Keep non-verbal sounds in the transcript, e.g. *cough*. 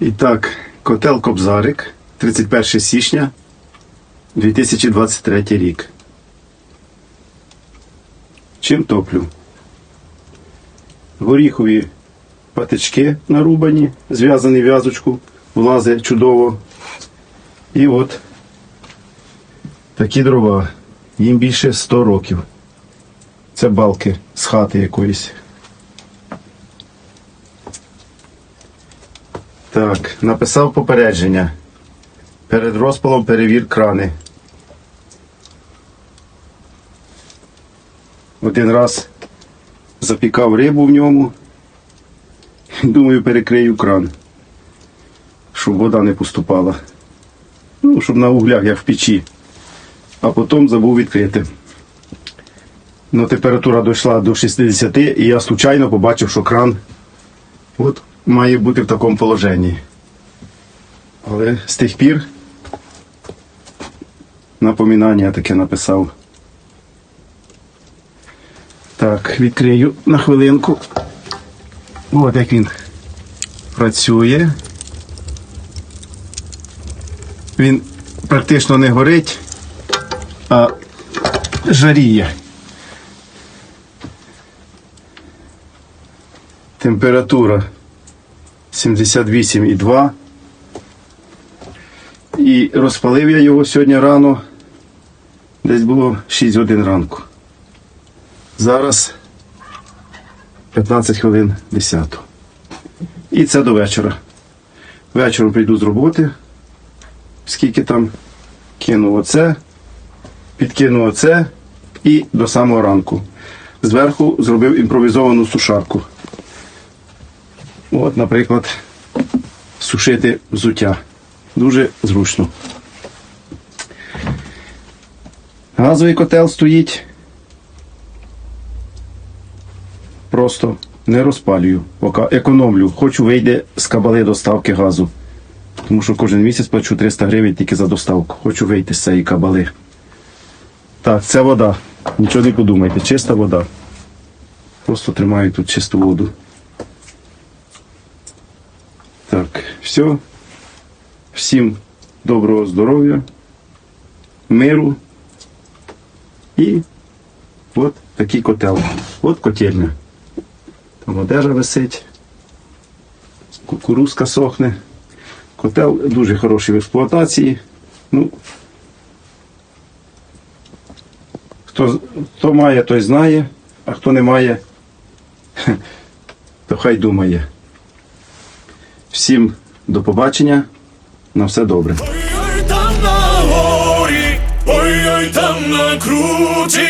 І так, котел Кобзарик, 31 січня 2023 рік. Чим топлю? Горіхові патички нарубані, зв'язані в'язочку, влазить чудово. І от такі дрова. Їм більше 100 років. Це балки з хати якоїсь. Так, написав попередження. Перед розпалом перевір крани. Один раз запікав рибу в ньому. Думаю, перекрию кран, щоб вода не поступала. Ну, щоб на углях, як в печі. А потім забув відкрити. Ну, температура дійшла до 60 і я случайно побачив, що кран от має бути в такому положенні. Але з тих пір напоминання таке написав. Так, відкрию на хвилинку. От як він працює. Він практично не горить, а жаріє. Температура 78,2. І розпалив я його сьогодні рано. Десь було 6 годин ранку. Зараз 15 хвилин 10. І це до вечора. Вечором прийду з роботи. Скільки там кину оце, підкину оце і до самого ранку. Зверху зробив імпровізовану сушарку. От, наприклад, сушити взуття. Дуже зручно. Газовий котел стоїть. Просто не розпалюю, поки економлю. Хочу вийде з кабали доставки газу. Тому що кожен місяць плачу 300 гривень тільки за доставку. Хочу вийти з цієї кабали. Так, це вода. Нічого не подумайте, чиста вода. Просто тримаю тут чисту воду. Так, все. Всім доброго здоров'я, миру і от такий котел. От котельня. Там одежа висить, кукурузка сохне. Котел дуже хороший в експлуатації. Ну, хто, хто має, той знає, а хто не має, *laughs* то хай думає. Всім до побачення. На все добре. Ой-ой там на горі, ой-ой там на круті.